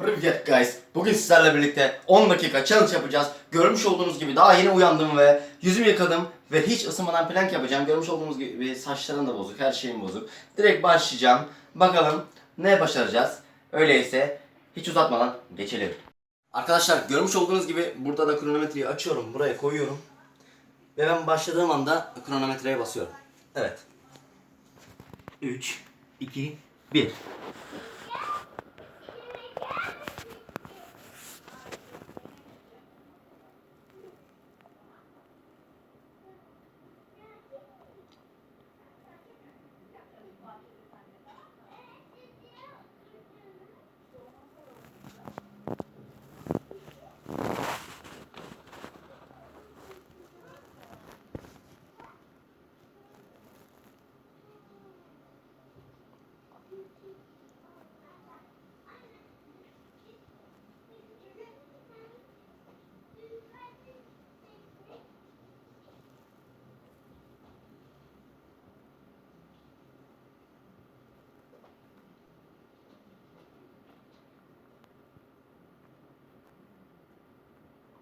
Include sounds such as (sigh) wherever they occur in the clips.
Privyet guys. Bugün sizlerle birlikte 10 dakika challenge yapacağız. Görmüş olduğunuz gibi daha yeni uyandım ve yüzümü yıkadım ve hiç ısınmadan plank yapacağım. Görmüş olduğunuz gibi saçlarım da bozuk, her şeyim bozuk. Direkt başlayacağım. Bakalım ne başaracağız. Öyleyse hiç uzatmadan geçelim. Arkadaşlar görmüş olduğunuz gibi burada da kronometreyi açıyorum. Buraya koyuyorum. Ve ben başladığım anda kronometreye basıyorum. Evet. 3, 2, 1.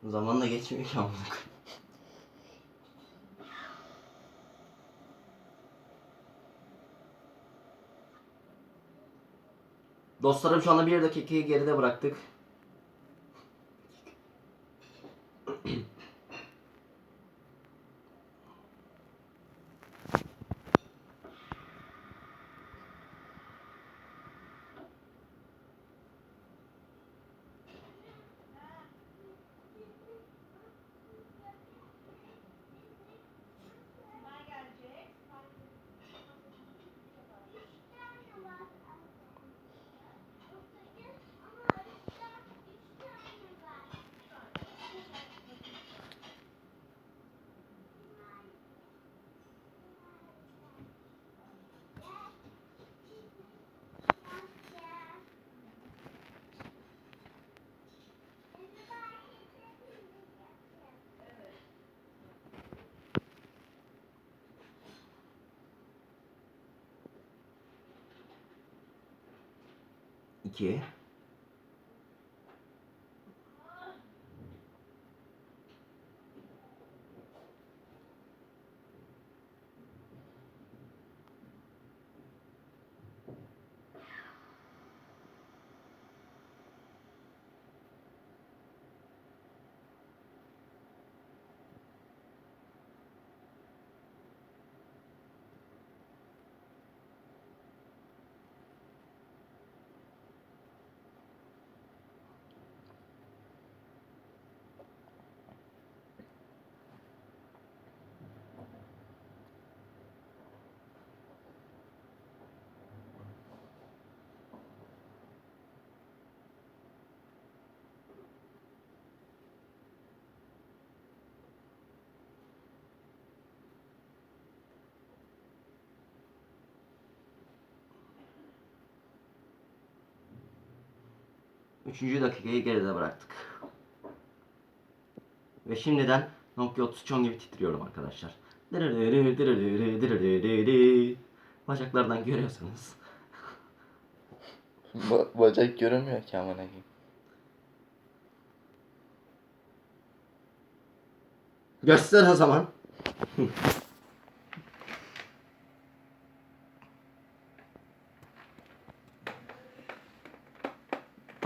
Zaman da geçmiyor ki amına. Dostlarım şu anda bir dakikayı geride bıraktık. E que é 3. dakikayı geride bıraktık. Ve şimdiden Nokia 3310 gibi titriyorum arkadaşlar. Bacaklardan görüyorsanız. Ba bacak görünmüyor ki amına koyayım. Göster o zaman.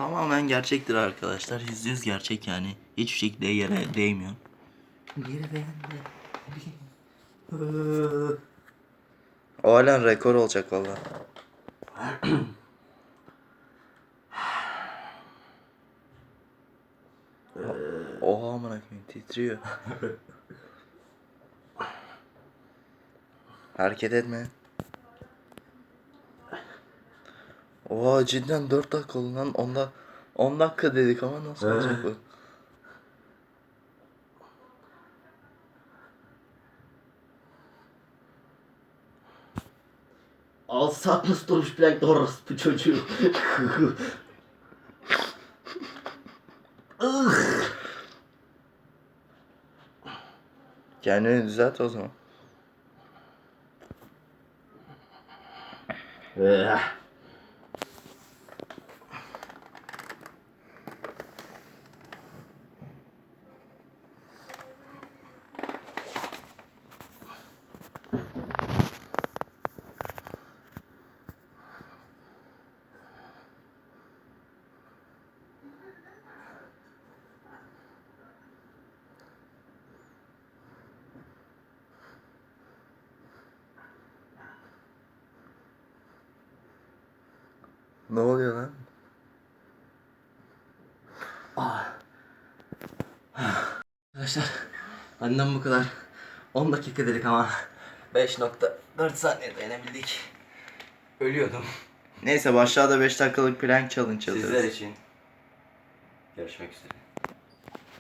Tamamen gerçektir arkadaşlar. Yüzde yüz gerçek yani. Hiçbir şekilde yere değmiyor. Geri beğendi. O halen rekor olacak valla. (clears throat) Oha amına koyayım titriyor. (laughs) Hareket etme. Oha cidden 4 dakika oldu lan. Onda 10 dakika dedik ama nasıl Ee. olacak bu? Al satmış durmuş plank doğrusu bu çocuğu. Kendini düzelt o zaman. Ne oluyor lan? Arkadaşlar benden bu kadar. 10 dakika dedik ama 5.4 saniyede yenebildik. Ölüyordum. Neyse başlarda 5 dakikalık prank challenge Sizler alıyoruz. için. Görüşmek üzere.